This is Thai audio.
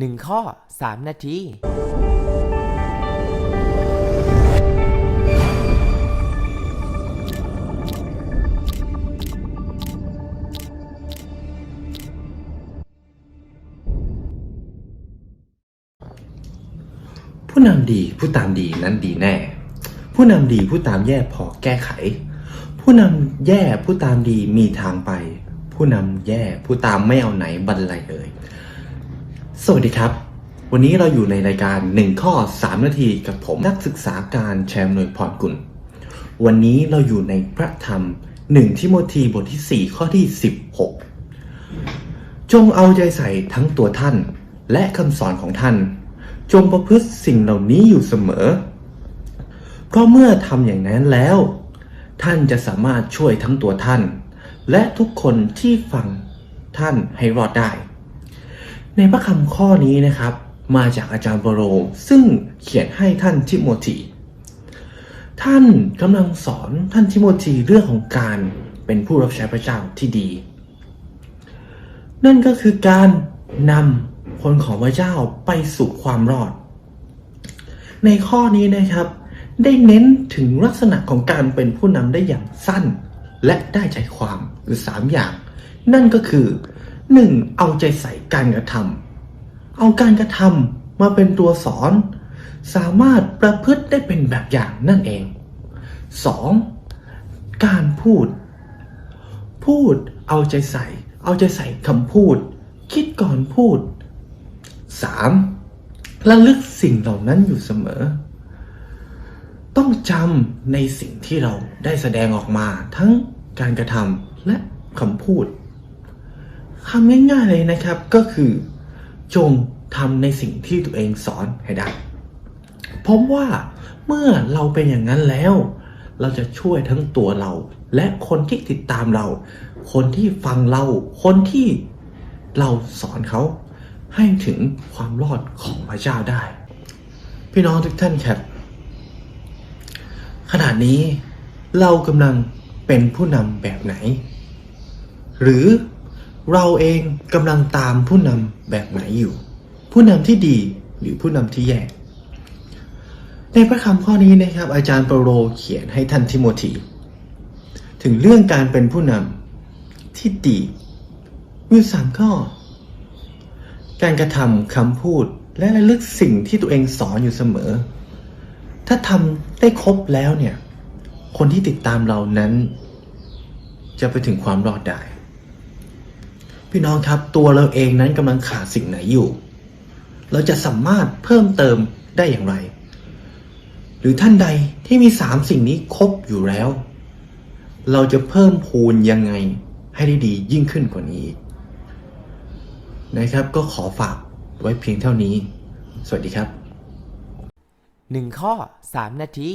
1 ข้อ 3 นาทีผู้นำดีผู้ตามดีนั้นดีแน่ ผู้นำดีผู้ตามแย่พอแก้ไข ผู้นำแย่ผู้ตามดีมีทางไป ผู้นำแย่ผู้ตามไม่เอาไหนบรรลัยเอ่ย สวัสดีครับ วันนี้เราอยู่ในรายการ 1 ข้อ 3 นาทีกับผมนักศึกษาการแชมป์หน่วยพรกุล วันนี้เราอยู่ในพระธรรม 1 ทิโมธีบทที่ 4 ข้อที่ 16 จงเอาใจใส่ทั้งตัวท่าน และคำสอนของท่าน จงประพฤติสิ่งเหล่านี้อยู่เสมอ เพราะเมื่อทำอย่างนั้นแล้ว ท่านจะสามารถช่วยทั้งตัวท่าน และทุกคนที่ฟังท่านให้รอดได้ ในพระคำข้อนี้นะครับ มาจากอาจารย์บโร ซึ่งเขียนให้ท่านทิโมธีท่านกำลังสอนท่านทิโมธีเรื่องของการเป็นผู้รับใช้พระเจ้าที่ดี นั่นก็คือการนำคนของพระเจ้าไปสู่ความรอด ในข้อนี้นะครับ ได้เน้นถึงลักษณะของการเป็นผู้นำได้อย่างสั้น และได้ใจความคือสามอย่าง นั่นก็คือ 1. เอาใจใส่การกระทำเอาการกระทำมาเป็นตัวสอน สามารถประพฤติได้เป็นแบบอย่างนั่นเอง 2. การพูด พูดเอาใจใส่ เอาใจใส่คำพูด คิดก่อนพูด 3. ระลึกสิ่งเหล่านั้นอยู่เสมอ ต้องจำในสิ่งที่เราได้แสดงออกมาทั้งการกระทำและคำพูด คำง่ายๆเลยนะครับก็คือ จงทำในสิ่งที่ตัวเองสอนให้ได้เพราะว่าเมื่อเราเป็นอย่างนั้นแล้ว เราจะช่วยทั้งตัวเรา และคนที่ติดตามเรา คนที่ฟังเรา คนที่เราสอนเขา ให้ถึงความรอดของพระเจ้าได้ พี่น้องทุกท่านครับขณะนี้เรากำลังเป็นผู้นำแบบไหน หรือ เราเองกำลังตามผู้นำแบบไหนอยู่ ผู้นำที่ดีหรือผู้นำที่แย่ ในพระคำข้อนี้นะครับ อาจารย์เปโลเขียนให้ท่านทิโมธีถึงเรื่องการเป็นผู้นำที่ดีมีสามข้อ การกระทำคำพูดและระลึกสิ่งที่ตัวเองสอนอยู่เสมอ ถ้าทำได้ครบแล้วเนี่ย คนที่ติดตามเรานั้น จะไปถึงความรอดได้ พี่น้องครับตัวเราเองนั้นกำลังขาดสิ่งไหนอยู่ เราจะสามารถเพิ่มเติมได้อย่างไร หรือท่านใดที่มีสามสิ่งนี้ครบอยู่แล้ว เราจะเพิ่มพูนยังไงให้ได้ดียิ่งขึ้นกว่านี้อีกนะครับก็ขอฝากไว้เพียงเท่านี้ สวัสดีครับ 1 ข้อ 3 นาที